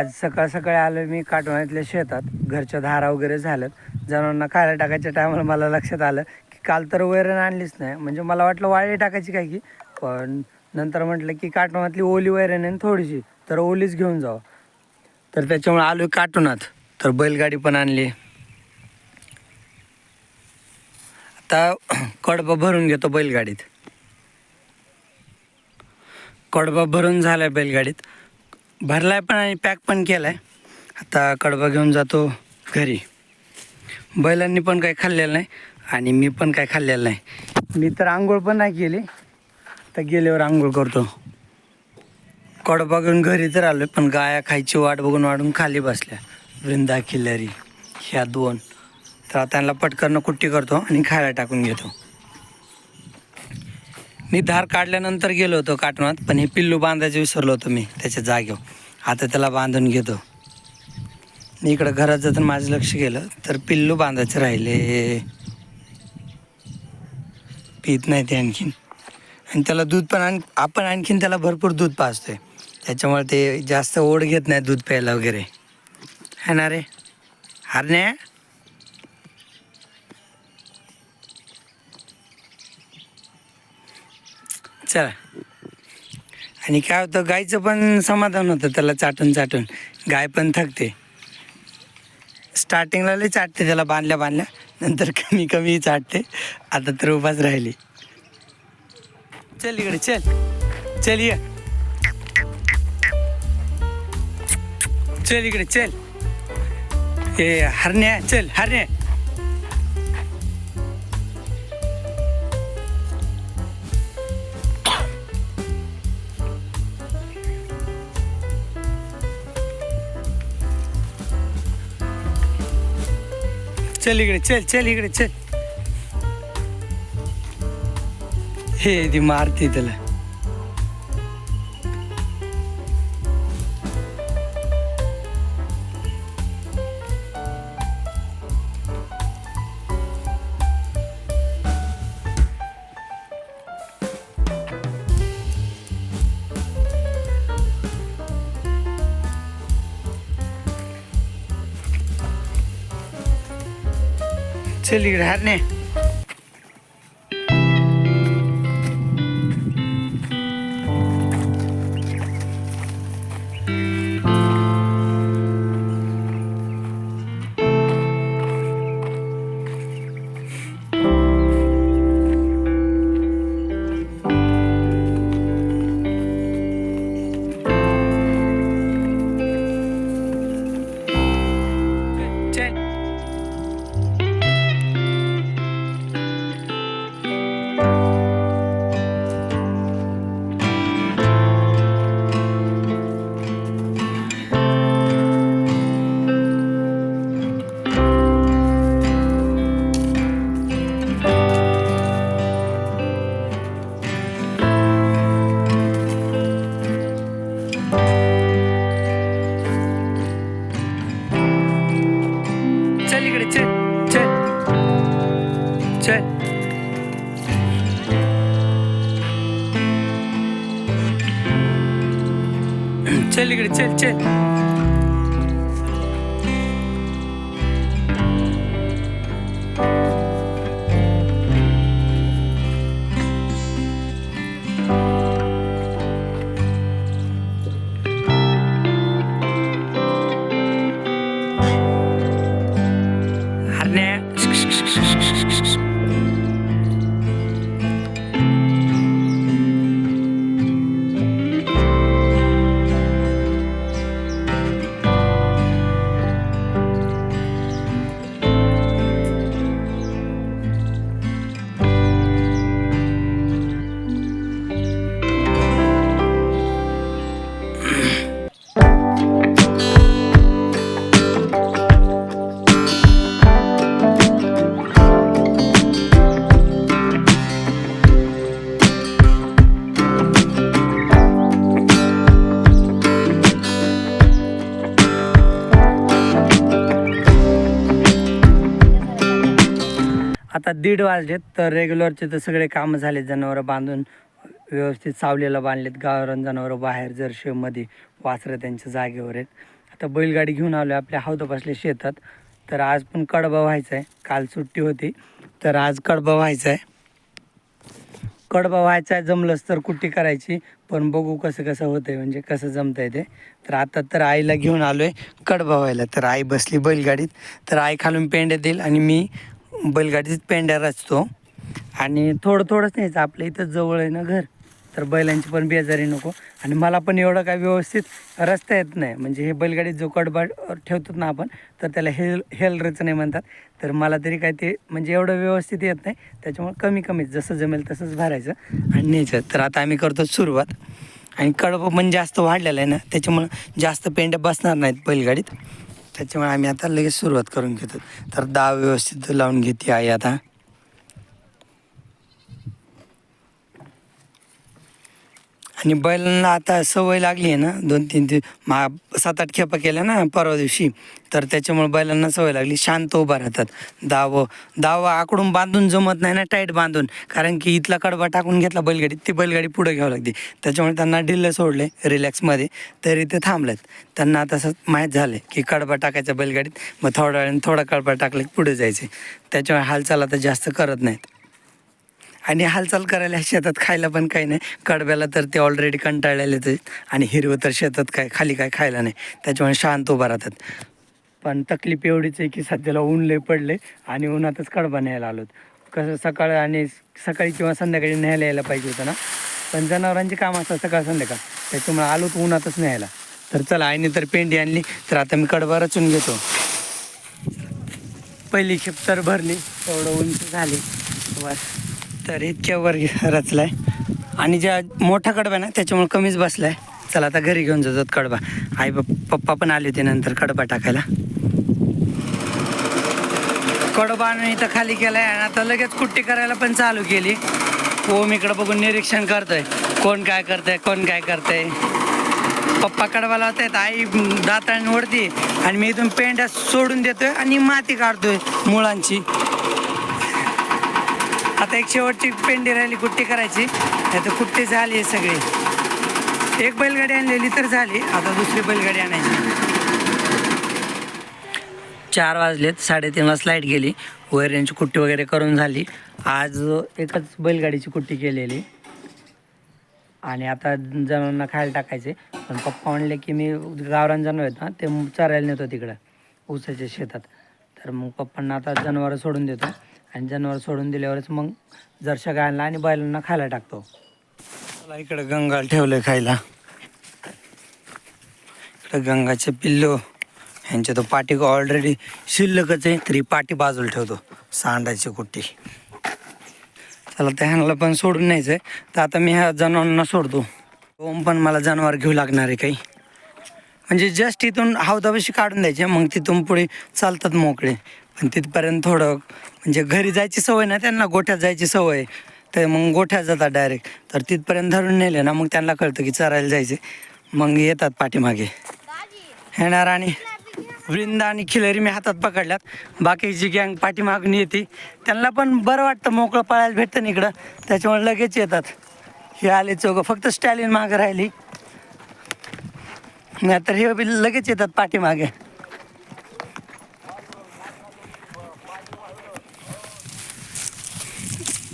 आज सकाळ सकाळी आलो मी काटवण्यातल्या शेतात. घरच्या धारा वगैरे झाल्यात. जनावरांना खायला टाकायच्या टायमाला मला लक्षात आलं की काल तर वैरण आणलीच नाही. म्हणजे मला वाटलं वाळी टाकायची काय की? पण नंतर म्हटलं की काटवणातली ओली वैरण आहे ना थोडीशी तर ओलीच घेऊन जावं. तर त्याच्यामुळे आलो काटवणात तर बैलगाडी पण आणली. आता कडबा भरून घेतो बैलगाडीत. कडबा भरून झालाय बैलगाडीत. भरलाय पण आणि पॅक पण केलाय. आता कडबा घेऊन जातो घरी. बैलांनी पण काही खाल्लेलं नाही आणि मी पण काही खाल्लेलं नाही. मी तर आंघोळ पण नाही केली. तर गेल्यावर आंघोळ करतो. कडबा घेऊन घरी तर आलो पण गाया खायची वाट बघून वाढून खाली बसल्या. वृंदा किल्लरी ह्या दोन. तर आता त्यांना पटकन कुट्टी करतो आणि खायला टाकून घेतो. मी धार काढल्यानंतर गेलो होतो काटणात पण हे पिल्लू बांधायचं विसरलो होतो मी त्याच्या जागेवर. आता त्याला बांधून घेतो. मी इकडं घरात तर माझं लक्ष गेलं तर पिल्लू बांधायचं राहिले. पित नाही ते आणखीन. आणि त्याला दूध पण आण आपण आणखीन त्याला भरपूर दूध पाजतोय. त्याच्यामुळे ते जास्त ओढ घेत नाही दूध प्यायला वगैरे. है ना रे? हरण्या चला. आणि काय होतं गायचं पण समाधान होतं त्याला चाटून चाटून. गाय पण थकते. स्टार्टिंगला लई चाटते त्याला बांधल्या बांधल्या. नंतर कमी कमी चाटते. आता तर उभाच राहिली. चल इकडे चल. चल ये. चल इकडे चल. हे हरण्या चल हरण्या. चल इकडे चल चल इकडे चल. हे ती मारते त्याला. चल इकडे हरणे चल आता दीड वाजलेत तर रेग्युलरचे तर सगळे कामं झाले जनावरं बांधून व्यवस्थित सावलीला बांधलेत गावरान जनावरं बाहेर जर शेवमध्ये वासरं त्यांच्या जागेवर आहेत. आता बैलगाडी घेऊन आलो आहे आपल्या बसले शेतात. तर आज पण कडबा व्हायचा आहे काल सुट्टी होती तर आज कडबा व्हायचा आहे कडबा व्हायचा आहे जमलंच तर कुट्टी करायची पण बघू कसं कसं होतंय म्हणजे कसं जमतंय ते. तर आता तर आईला घेऊन आलो आहे कडबा व्हायला. तर आई बसली बैलगाडीत तर आई खालून पेंड्या देईल आणि मी बैलगाडीत पेंड्या रचतो. आणि थोडं थोडंच न्यायचं आपल्या इथं जवळ आहे ना घर तर बैलांची पण बेजारी नको. आणि मला पण एवढं काय व्यवस्थित रस्ता येत नाही. म्हणजे हे बैलगाडीत जो कडबड ठेवतो ना आपण तर त्याला हेल हेल रचणे म्हणतात. तर मला तरी काय ते म्हणजे एवढं व्यवस्थित येत नाही. त्याच्यामुळे कमी कमी जसं जमेल तसंच भरायचं आणि न्यायचं. तर आता आम्ही करतो सुरुवात. आणि कडबा पण जास्त वाढलेलं आहे ना त्याच्यामुळं जास्त पेंड्या बसणार नाहीत बैलगाडीत. त्याच्यामुळे आम्ही आता लगेच सुरुवात करून घेतो. तर दाव व्यवस्थित लावून घेते आई आता. आणि बैलांना आता सवय लागली आहे ना दोन तीन दिवस मा सात आठ खेपा केल्या ना परवा दिवशी तर त्याच्यामुळे बैलांना सवय लागली शांत उभा राहतात. दाव दाव आकडून बांधून जमत नाही ना टाईट बांधून. कारण की इथला कडबा टाकून घेतला बैलगाडीत ती बैलगाडी पुढे घ्यावं लागते. त्याच्यामुळे त्यांना ढिल्लं सोडले रिलॅक्समध्ये तरी ते थांबलेत. त्यांना आता असं माहीत झालं की कडबा टाकायचा बैलगाडीत मग थोड्या वेळाने थोडा कडबा टाकला की पुढे जायचे. त्याच्यामुळे हालचाल आता जास्त करत नाहीत. आणि हालचाल करायला शेतात खायला पण काही नाही. कडब्याला तर ते ऑलरेडी कंटाळलेलेच आहेत. आणि हिरवं तर शेतात काय खाली काय खायला नाही. त्याच्यामुळे शांत उभा राहतात. पण तकलीफ एवढीच आहे की सध्याला ऊन लय पडले आणि उन्हातच कडबा न्यायला आलोत. कसं सकाळ आणि सकाळी किंवा संध्याकाळी न्यायला यायला पाहिजे होतं ना? पण जनावरांचे काम असतात सकाळ संध्याकाळ. त्याच्यामुळे आलो तर उन्हातच न्यायला. तर चला आईने तर पेंडी आणली तर आता मी कडबा रचून घेतो. पहिली खेप तर भरली तेवढं उंच झाली. बस. तर इतक्यावर रचलाय. आणि ज्या मोठा कडबा आहे ना त्याच्यामुळे कमीच बसलाय. चला आता घरी घेऊन जातात कडबा. आई पप्पा पण आले होते नंतर कडबा टाकायला. कडबा इथं खाली केलाय आणि आता लगेच कुट्टी करायला पण चालू केली. ओम इकडं बघून निरीक्षण करतोय. कोण काय करतंय कोण काय करतंय. पप्पा कडबा लावतायत आई दाताने ओढते आणि मी इथून पेंड्या सोडून देतोय आणि माती काढतोय मुळांची. आता एक शेवटची पेंडी राहिली कुट्टी करायची. नाही तर कुट्टी झाली आहे सगळी. एक बैलगाडी आणलेली तर झाली आता दुसरी बैलगाडी आणायची. चार वाजलेत साडेतीनला लाइट गेली. वैऱ्यांची कुट्टी वगैरे करून झाली. आज एकच बैलगाडीची कुट्टी केलेली. आणि आता जनावरांना खायला टाकायचे. पण पप्पा म्हणले की मी गावरान जनावर आहेत ना ते चरायला नेतो तिकडं ऊसाच्या शेतात. तर मग पप्पांना आता जनावरं सोडून देतो. आणि जनावर सोडून दिल्यावरच मग जरशा गायला आणि बैलांना खायला टाकतो. मला इकडं गंगाल ठेवलंय खायला. इकडं गंगाचे पिल्लो ह्यांच्या तो पाठी ऑलरेडी शिल्लकच आहे तरी पाठी बाजूला ठेवतो सांडायची कुट्टी. चला त्या ह्यांना पण सोडून न्यायचं आहे तर आता मी ह्या जनावरांना सोडतो. ओम पण मला जनावर घेऊ लागणार आहे काही. म्हणजे जस्ट इथून हौदापाशी काढून द्यायचे मग तिथून पुढे चालतात मोकळे. पण तिथपर्यंत थोडं म्हणजे घरी जायची सवय ना त्यांना गोठ्यात जायची सवय. तर मग गोठ्यात जातात डायरेक्ट तर तिथपर्यंत धरून नेले ना मग त्यांना कळतं की चरायला जायचे मग येतात पाठीमागे. येणार आणि वृंदा आणि खिलरी मी हातात पकडल्यात. बाकीची गँग पाठीमागणी येते. त्यांना पण बरं वाटतं मोकळं पळायला भेटतं ना इकडं. त्याच्यामुळे लगेच येतात. हे आले चौघं. फक्त स्टॅलिन मागं राहिली. नाहीतर हे बी लगेच येतात पाठीमागे.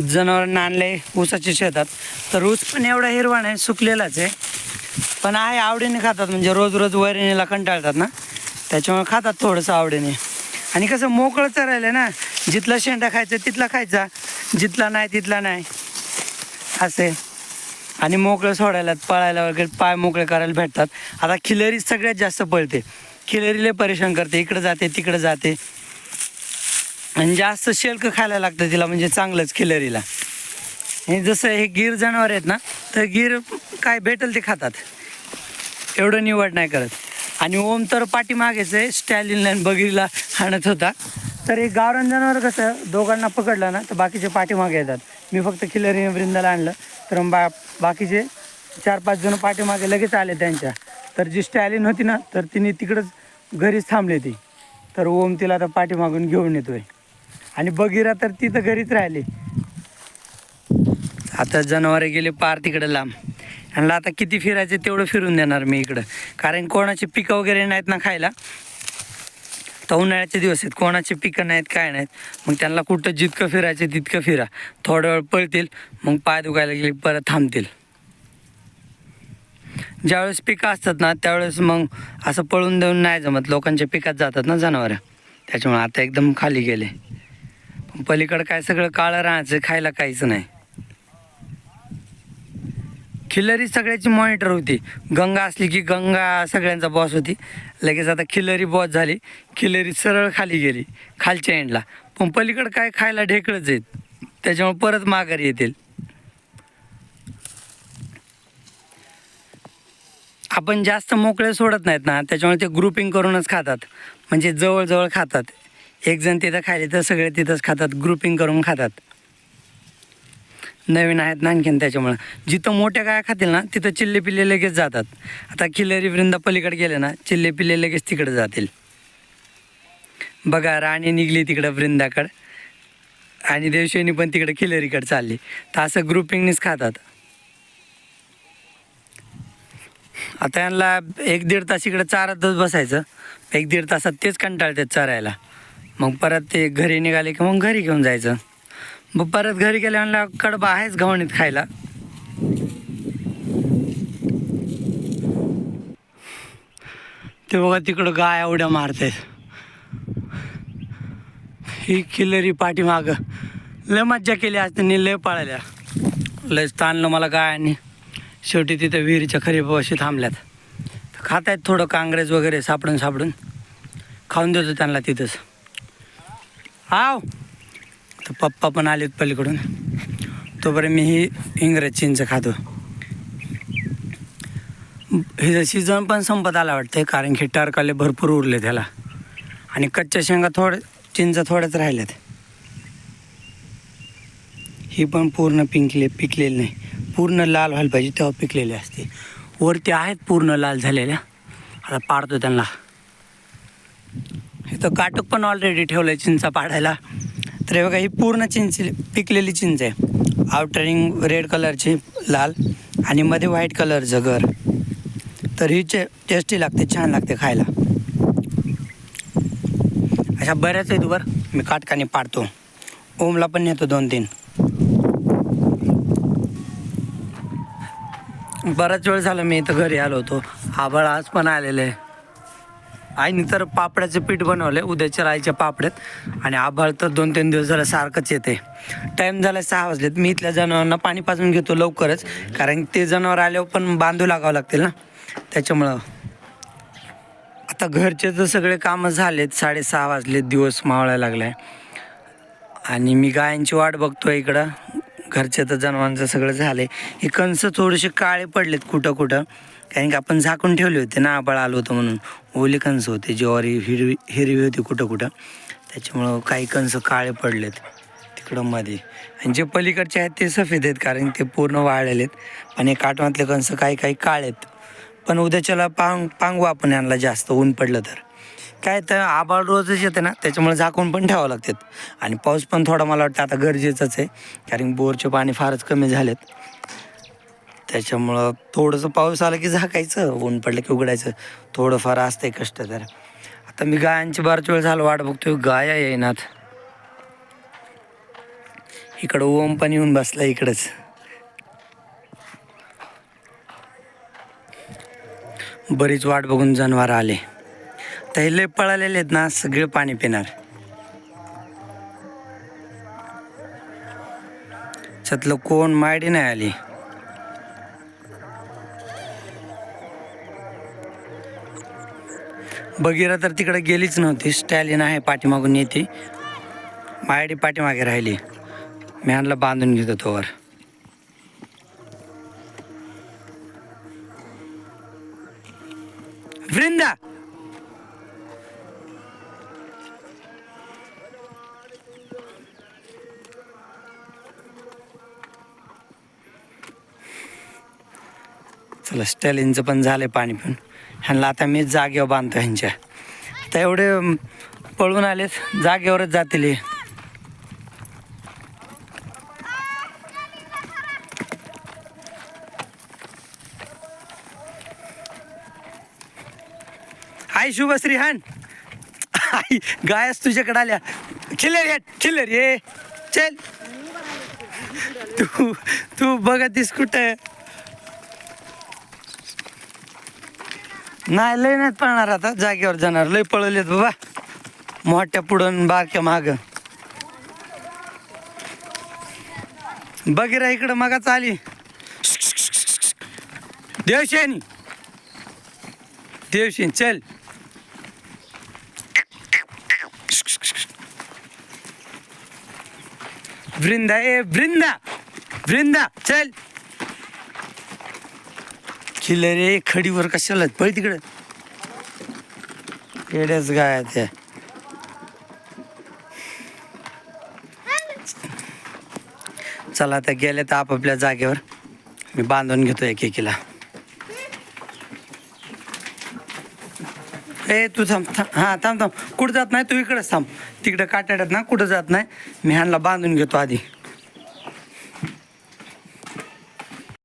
जनावरांना आणले ऊसाच्या शेतात. तर ऊस पण एवढा हिरवा नाही सुकलेलाच आहे. पण आहे आवडीने खातात म्हणजे रोज रोज वैरणीला कंटाळतात ना. त्याच्यामुळे खातात थोडंसं आवडीने. आणि कसं मोकळं चरायला ना जिथला शेंडा खायचा तिथला खायचा जिथला नाही तिथला नाही. असे. आणि मोकळं सोडायला पळायला वगैरे पाय मोकळे करायला भेटतात. आता खिलरी सगळ्यात जास्त पळते. खिलरीला परेशान करते इकडं जाते तिकडं जाते. आणि जास्त शेल्क खायला लागतं तिला म्हणजे चांगलंच खिलरीला. हे जसं हे गिर जनावर आहेत ना तर गिर काय भेटेल ते खातात. एवढं निवड नाही करत. आणि ओम तर पाठीमागेच आहे स्टॅलिनला आणि बगिरीला आणत होता. तर हे गावरान जनावर कसं दोघांना पकडलं ना तर बाकीचे पाठीमागे येतात. मी फक्त खिलरी वृंदाला आणलं तर मग बा बाकीचे चार पाच जण पाठीमागे लगेच आले त्यांच्या. तर जी स्टॅलिन होती ना तर तिने तिकडंच घरीच थांबली ती तर ओम तिला आता पाठीमागून घेऊन येतोय. आणि बगिरा तर तिथं घरीच राहिली. आता जनावरे गेले पार तिकडे लांब. आणि आता किती फिरायचे तेवढं फिरून देणार मी इकडं. कारण कोणाची पिकं वगैरे नाहीत ना खायला. तर उन्हाळ्याचे दिवस आहेत. कोणाचे पिकं नाहीत काय नाहीत. मग त्यांना कुठं जितकं फिरायचं तितकं फिरा. थोडं वेळ पळतील मग पाय दुखायला गेले परत थांबतील. ज्यावेळेस पिकं असतात ना त्यावेळेस मग असं पळून देऊन नाही जमत. लोकांच्या पिकात जातात ना जनावरं. त्याच्यामुळे आता एकदम खाली गेले. पलीकडं काय सगळं काळं राहायचं खायला काहीच नाही. खिल्लरी सगळ्याची मॉनिटर होती. गंगा असली की गंगा सगळ्यांचा बॉस होती. लगेच आता खिल्लरी बॉस झाली. खिल्लरी सरळ खाली गेली खालच्या एंडला पण पलीकडं काय खायला ढेकळच आहेत. त्याच्यामुळे परत माघारी येतील. आपण जास्त मोकळे सोडत नाहीत ना त्याच्यामुळे ते ग्रुपिंग करूनच खातात. म्हणजे जवळजवळ खातात. एक जण तिथं खायले तर सगळे तिथंच खातात ग्रुपिंग करून खातात. नवीन आहेत ना आणखीन त्याच्यामुळं. जिथं मोठ्या गाया खातील ना तिथं चिल्ले पिल्ले लगेच जातात. आता खिलरी वृंदा पलीकडे गेले ना चिल्ले पिल्ले लगेच तिकडे जातील. बघा राणी निघली तिकडं वृंदाकडं. आणि देवशेनी पण तिकडे खिलरीकडे चालली. तर असं ग्रुपिंगनीच खातात. आता यांना एक दीड तास इकडे चारतच बसायचं. एक दीड तासात तेच कंटाळतात चरायला. मग परत ते घरी निघाले की मग घरी घेऊन जायचं. मग परत घरी गेल्यावर कडबा आहेच घवणीत खायला. ते बघा तिकडं गाय उड्या मारतायत. ही किल्लरी पाठीमागं. लय मज्जा केली आज त्यांनी लय पाळल्या. लयच ताणलं मला गायांनी. शेवटी तिथं विहिरीच्या खरीपाशी थांबल्यात. खात आहेत थोडं काँग्रेस वगैरे सापडून सापडून. खाऊन देतो त्यांना तिथंच. आव तर पप्पा पण आलेत पलीकडून. तोपर्यंत मी ही इंग्रज चिंच खातो. हे सीझन पण संपत आला वाटतं कारण की टरकाले भरपूर उरले त्याला आणि कच्च्या शेंगा थोड चिंच थोड्याच राहिल्यात. ही पण पूर्ण पिंकले पिकलेली नाही. पूर्ण लाल व्हायला पाहिजे तेव्हा पिकलेली असते. वरती आहेत पूर्ण लाल झालेल्या. आता पाडतो त्यांना. इथं काटक पण ऑलरेडी ठेवलं आहे चिंचा पाडायला. तर हे बघा ही पूर्ण चिंच पिकलेली चिंच आहे. आउटरिंग रेड कलरची लाल आणि मध्ये व्हाईट कलरचं घर. तर ही चे टेस्टी लागते छान लागते खायला. अशा बऱ्याच आहेत वर. मी काटकाने पाडतो. ओमला पण नेतो दोन तीन. बराच वेळ झाला मी इथं घरी आलो होतो. आभाळ आज पण आलेलं आहे. आईने तर पापड्याचं पीठ बनवलं आहे उद्याच्या राईच्या पापड्यात. आणि आभाळ तर दोन तीन दिवस झालं सारखंच येते टाईम झाला सहा वाजलेत. मी इथल्या जनावरांना पाणी पाजून घेतो लवकरच कारण ते जनावर आल्यावर पण बांधू लागावं लागतील ना. त्याच्यामुळं आता घरचे तर सगळे कामं झालेत. साडेसहा वाजलेत दिवस मावळायला लागलाय. आणि मी गायांची वाट बघतोय इकडं. घरच्या तर जनावरांचं सगळं झालं आहे हे कंस थोडेसे काळे पडलेत कुठं कुठं. कारण की आपण झाकून ठेवले होते ना आबाळ आलो होतं म्हणून. ओले कणस होते ज्वारी हिरवी हिरवी होती कुठं कुठं. त्याच्यामुळं काही कंस काळे पडलेत तिकडं मध्ये. आणि जे पलीकडचे आहेत ते सफेद आहेत कारण ते पूर्ण वाळलेले आहेत. आणि काटवातले कंस काही काही काळे आहेत. पण उद्याच्याला पांग पांगू आपण आणला जास्त ऊन पडलं तर. काय तर आबाळ रोजच येते ना त्याच्यामुळे झाकून पण ठेवावं लागतात आणि पाऊस पण थोडा मला वाटतं आता गरजेचंच आहे कारण बोरचे पाणी फारच कमी झालेत. त्याच्यामुळं थोडंसं पाऊस आला की झाकायचं ऊन पडलं की उघडायचं. थोडंफार असतंय कष्ट तर आता मी गायांची बारच वेळ झालं वाट बघतोय गाया येईनात. इकडं ओम पण येऊन बसला इकडंच. बरीच वाट बघून जनावर आले. आता हे लय पळालेले आहेत ना सगळे पाणी पिणार. त्यातलं कोण मायडी नाही आली. बगीरा तर तिकडे गेलीच नव्हती स्टॅलिन आहे पाठीमागून येते. मायडी पाठीमागे राहिली. मी आणला बांधून घेतो तोवर. वृंदा! चला स्टॅलिनचं पण झालं आहे पाणी पण. ह्यांना आता मी जागेवर बांधतो ह्यांच्या. आता एवढे पळून आलेत जागेवरच जातील आई शुभश्री हान. आई गायस तुझ्याकडे आल्या. चिल्लर ये चिल्लर ये. चल. तू तू बघत दिस कुठं? नाही लय नाहीत पळणार आता. जागेवर जाणार. लय पळवलेत बाबा. मोठ्या पुढून बारक्या माग. बघिरा इकडं मगाच आली. देवशेनी. देवशेन चल. वृंदा ए वृंदा. वृंदा चल. खिल्ले रे खडीवर कशाला पळ तिकडं. येड्याच गाय त्या. चला आता गेले तर आपापल्या जागेवर. मी बांधून घेतो एक एकीला ए तू थांब थांब हां थांब थांब. कुठं जात नाही? तू इकडंच थांब. तिकडं काटाड्यात ना कुठं जात नाही? मी ह्यांना बांधून घेतो आधी.